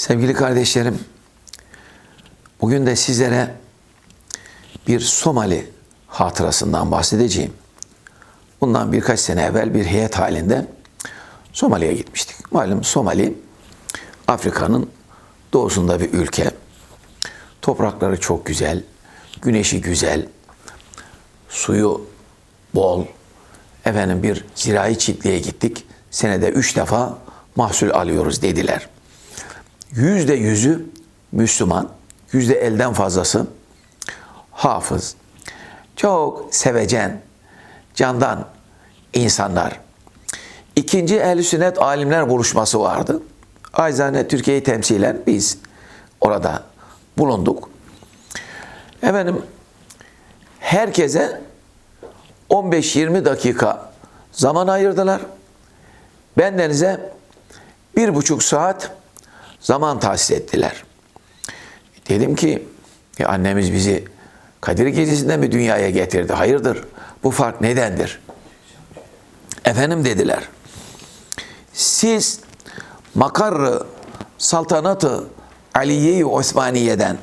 Sevgili kardeşlerim, bugün de sizlere bir Somali hatırasından bahsedeceğim. Bundan birkaç sene evvel bir heyet halinde Somali'ye gitmiştik. Malum Somali, Afrika'nın doğusunda bir ülke. Toprakları çok güzel, güneşi güzel, suyu bol. Efendim bir zirai çiftliğe gittik. Senede üç defa mahsul alıyoruz dediler. Yüzde yüzü Müslüman, yüzde elden fazlası hafız. Çok sevecen, candan insanlar. İkinci ehl sünnet alimler buluşması vardı. Acizane Türkiye'yi temsilen biz orada bulunduk. Efendim herkese 15-20 dakika zaman ayırdılar. Bendenize bir buçuk saat zaman tahsis ettiler. Dedim ki "Ya annemiz bizi Kadir Gecesi'nde mi dünyaya getirdi? Hayırdır? Bu fark nedendir? Efendim dediler. Siz makarrı saltanatı Aliye-i Osmaniye'den,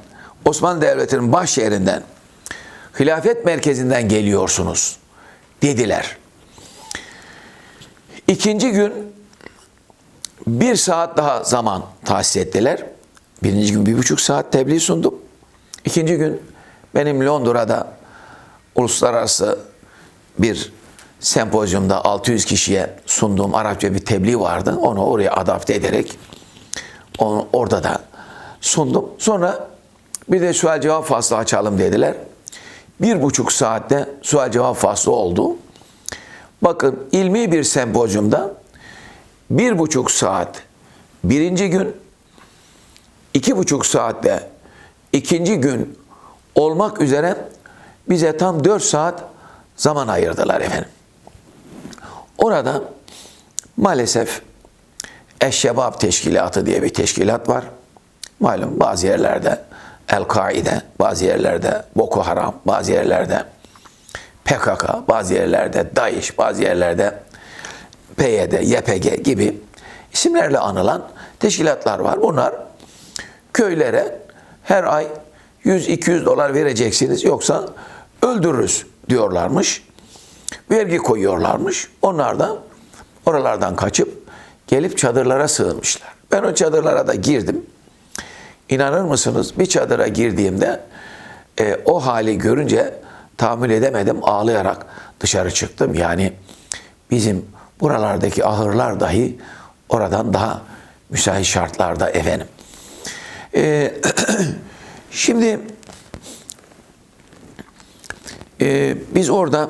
Osmanlı Devleti'nin baş şehrinden, hilafet merkezinden geliyorsunuz dediler. İkinci gün bir saat daha zaman tahsis ettiler. Birinci gün bir buçuk saat tebliğ sundum. İkinci gün benim Londra'da uluslararası bir sempozyumda 600 kişiye sunduğum Arapça bir tebliğ vardı. Onu oraya adapte ederek onu orada da sundum. Sonra bir de sual cevap faslı açalım dediler. Bir buçuk saatte sual cevap faslı oldu. Bakın ilmi bir sempozyumda bir buçuk saat birinci gün, iki buçuk saatte ikinci gün olmak üzere bize tam dört saat zaman ayırdılar efendim. Orada maalesef Eşşebab Teşkilatı diye bir teşkilat var. Malum bazı yerlerde El-Kaide, bazı yerlerde Boko Haram, bazı yerlerde PKK, bazı yerlerde DAEŞ, bazı yerlerde PYD, YPG gibi isimlerle anılan teşkilatlar var. Bunlar köylere her ay 100-200 dolar vereceksiniz yoksa öldürürüz diyorlarmış. Vergi koyuyorlarmış. Onlar da oralardan kaçıp gelip çadırlara sığınmışlar. Ben o çadırlara da girdim. İnanır mısınız bir çadıra girdiğimde e, o hali görünce tahammül edemedim. Ağlayarak dışarı çıktım. Yani bizim buralardaki ahırlar dahi oradan daha müsait şartlarda efendim. E, şimdi e, biz orada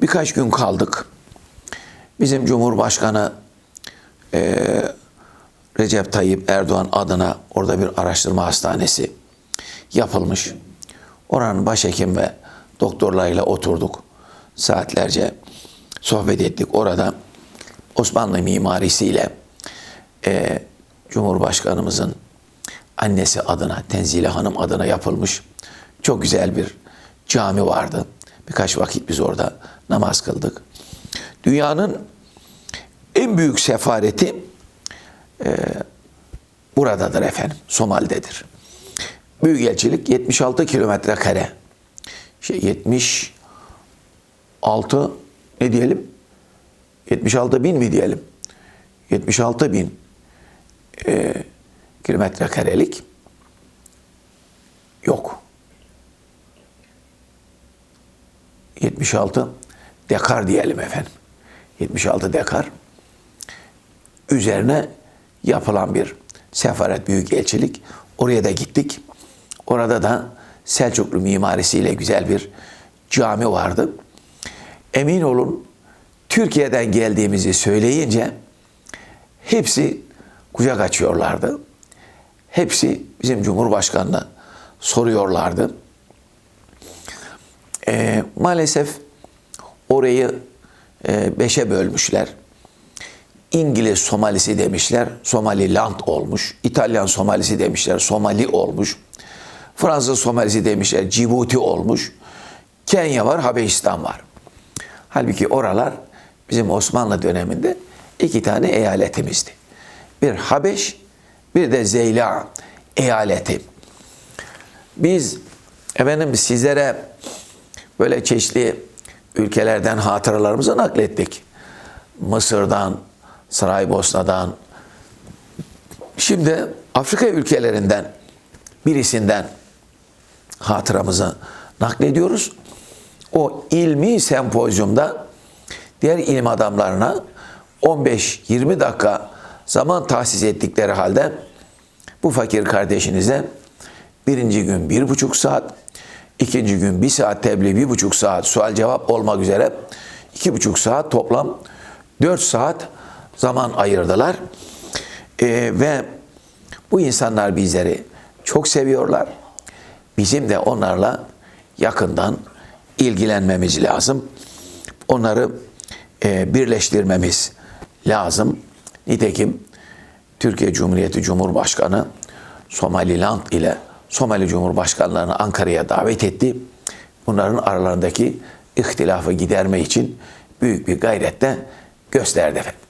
birkaç gün kaldık. Bizim Cumhurbaşkanı e, Recep Tayyip Erdoğan adına orada bir araştırma hastanesi yapılmış. Oranın başhekim ve doktorlarıyla oturduk. Saatlerce sohbet ettik. Orada Osmanlı mimarisiyle e, Cumhurbaşkanımızın annesi adına, Tenzile Hanım adına yapılmış çok güzel bir cami vardı. Birkaç vakit biz orada namaz kıldık. Dünyanın en büyük sefareti e, buradadır efendim, Somali'dedir. Büyükelçilik 76 kilometre kare. Şey 76 ne diyelim? 76 bin mi diyelim? 76 bin e, kilometre karelik yok. 76 dekar diyelim efendim. 76 dekar üzerine yapılan bir sefaret büyükelçilik. Oraya da gittik. Orada da Selçuklu mimarisiyle güzel bir cami vardı. Emin olun Türkiye'den geldiğimizi söyleyince hepsi kucak açıyorlardı. Hepsi bizim Cumhurbaşkanı'na soruyorlardı. E, maalesef orayı e, beşe bölmüşler. İngiliz Somalisi demişler, Somaliland olmuş. İtalyan Somalisi demişler, Somali olmuş. Fransız Somalisi demişler, Cibuti olmuş. Kenya var, Habeşistan var. Halbuki oralar bizim Osmanlı döneminde iki tane eyaletimizdi. Bir Habeş, bir de Zeyla eyaleti. Biz efendim sizlere böyle çeşitli ülkelerden hatıralarımızı naklettik. Mısır'dan, Saraybosna'dan, şimdi Afrika ülkelerinden birisinden hatıramızı naklediyoruz. O ilmi sempozyumda diğer ilim adamlarına 15-20 dakika zaman tahsis ettikleri halde bu fakir kardeşinize birinci gün bir buçuk saat, ikinci gün bir saat tebliğ, bir buçuk saat sual cevap olmak üzere iki buçuk saat toplam dört saat zaman ayırdılar. Ee, ve bu insanlar bizleri çok seviyorlar. Bizim de onlarla yakından ilgilenmemiz lazım. Onları e, birleştirmemiz lazım. Nitekim Türkiye Cumhuriyeti Cumhurbaşkanı Somaliland ile Somali Cumhurbaşkanlarını Ankara'ya davet etti. Bunların aralarındaki ihtilafı giderme için büyük bir gayrette gösterdi efendim.